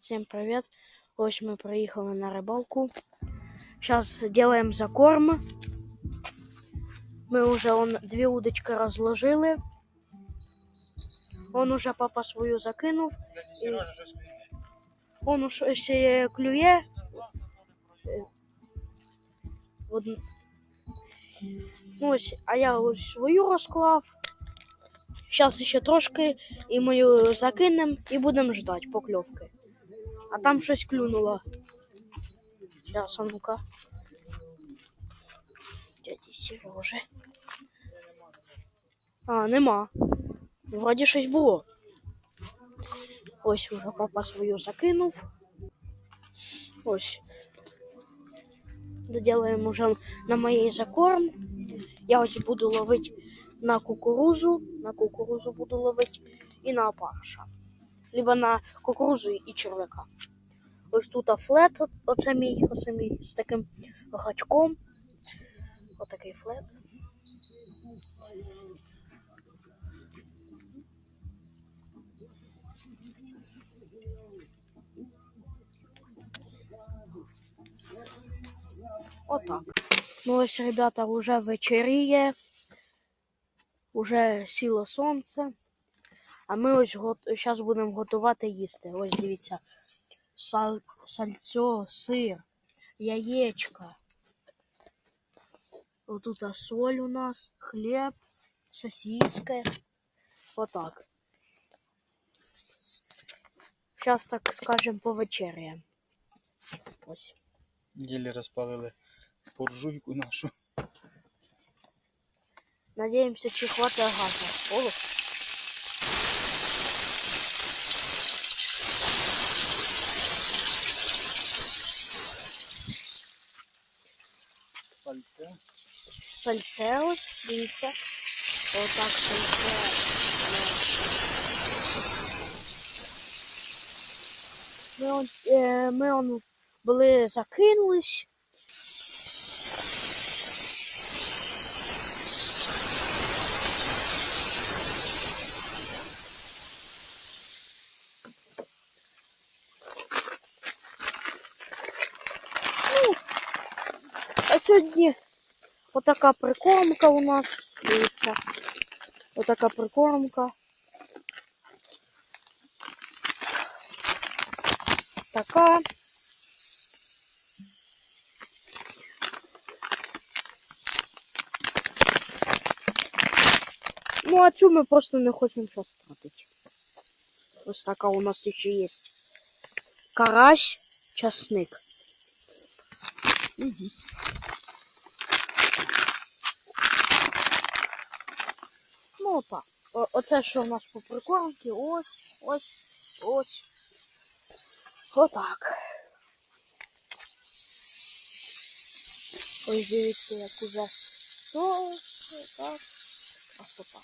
Всем привет! Ось мы приехали на рыбалку. Сейчас делаем закорм. Мы уже он две удочки разложили. Он уже папа свою закинув. Сережа щось клює. Он уж ще клює. Од... Ну, ось, а я ось свою розклав. Зараз ще трошки і мою закинем і будемо ждати покльовки. А там щось клюнуло. Зараз, а ну-ка. Дяді Сережи. А, нема. Вроді щось було. Ось уже папа свою закинув. Ось. Доделаем уже на моей закорм. Я ось буду ловить на кукурузу. На кукурузу буду ловить і на опарыша. Либо на кукурузу і червяка. Ось тут флет, оце мій, оце мій з таким гачком. Отакий флет. Отак. Ну ось, ребята, уже вечеріє. Уже сіло сонце. А ми ось зараз будемо готувати їсти. Ось дивіться. Сал... Сальцо, сир, яєчка. Отут соль у нас, хліб, сосиски. Отак. Зараз, так скажем, повечеряємо. Ось. Ділі розпалили буржуйку нашу. Надеемся, чи хватит газа. О, сальце ось, дивіться. Отак сальце. Ми он, е, ми он були закинулись. Ну, а сьогодні отака прикормка у нас. Дивіться. Отака прикормка. Така. Ну, а цю ми просто не хочемо зараз тратити. Ось така у нас ще є. Карась, часник. Угу. Так. О- Оце що у нас по прикормці. Ось, ось, ось. Отак. Ось дивіться, як уже. Ось, отак. Красота.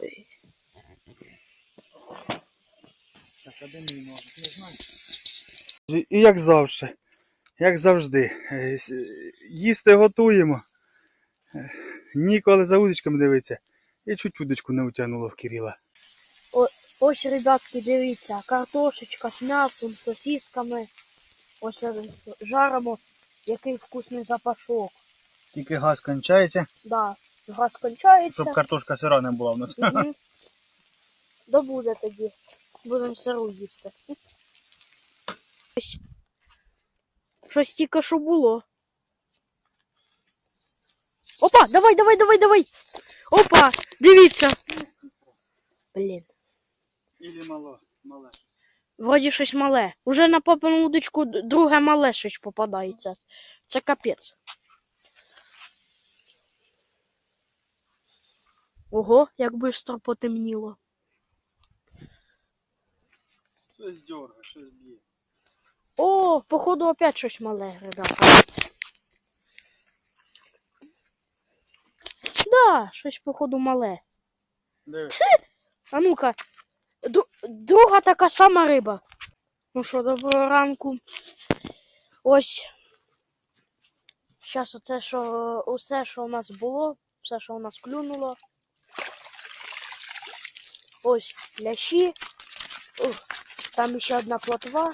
Ой. Так, а де? Не знаю. І як завжди. Як завжди. Е, Їсти готуємо. Е, Ніколи за удочками дивиться. І чуть удочку не утягнуло в Кирила. Ось, ребятки, дивіться, картошечка з м'ясом, сосисками. Ось жаримо, який вкусний запашок. Тільки газ кончається, Да, газ кончається. щоб картошка сира не була в нас. Угу. Да буде тоді. Будемо сиру їсти. Ось. Щось тільки що було. Опа, давай, давай, давай, давай. Опа, дивіться. Блін. Ілі мало, мале. Вроді щось мале. Уже на папину удочку друге мале щось попадається. Це капець. Ого, як швидко потемніло. Щось дьорга, щось б'є. О, походу опять щось мале, ребята. Да, щось походу мале. Дивись. А ну-ка, друга така сама риба. Ну що, доброго ранку. Ось. Зараз оце, що усе, що у нас було, все, що у нас клюнуло. Ось лящі. Ух, там ще одна плотва.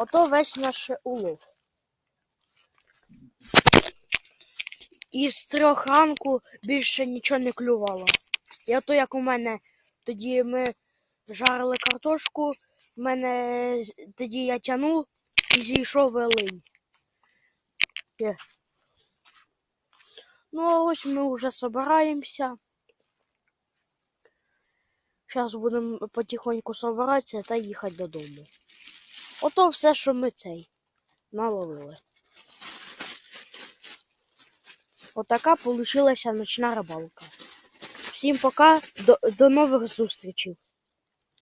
Ото весь наш улов. Із трьох ранку більше нічого не клювало. І ото як у мене тоді ми жарили картошку, в мене тоді я тянув і зійшов велинь. Ну, а ось ми вже собираємося. Зараз будемо потихоньку собиратися та їхати додому. Ото все, що ми цей наловили. Отака вийшла ночна рибалка. Всім пока, до, до нових зустрічей.